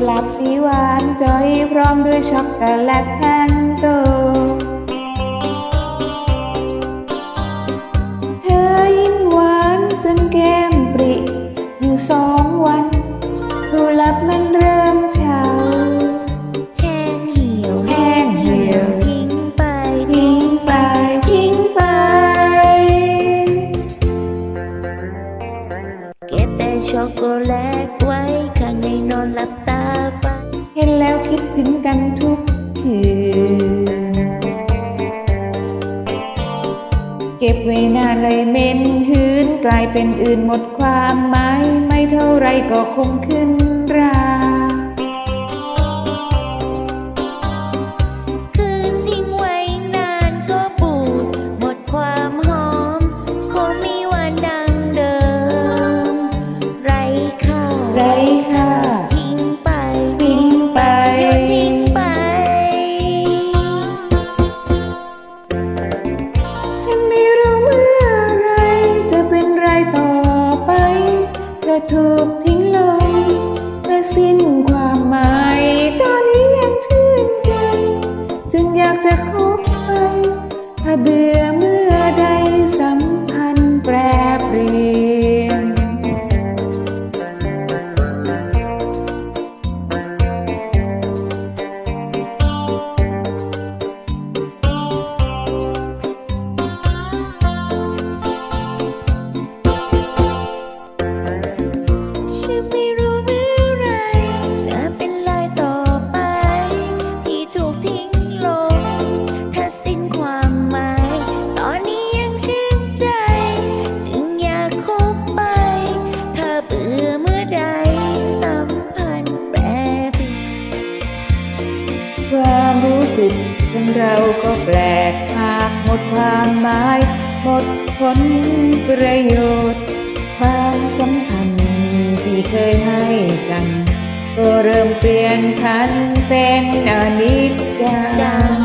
กุหลาบสีหวานจอยพร้อมด้วยช็อกโกแลตแท่งโต กันทุกคืนเก็บไว้นานเลยเม้นหืน กลายเป็นอื่นหมดความหมาย ไม่เท่าไรก็คงขึ้น สิทธิ์ของเราก็แปลกมากหมดความหมาย หมดผลประโยชน์ ความสัมพันธ์ที่เคยให้กัน ก็เริ่มเปลี่ยนพันเป็นอนิจจัง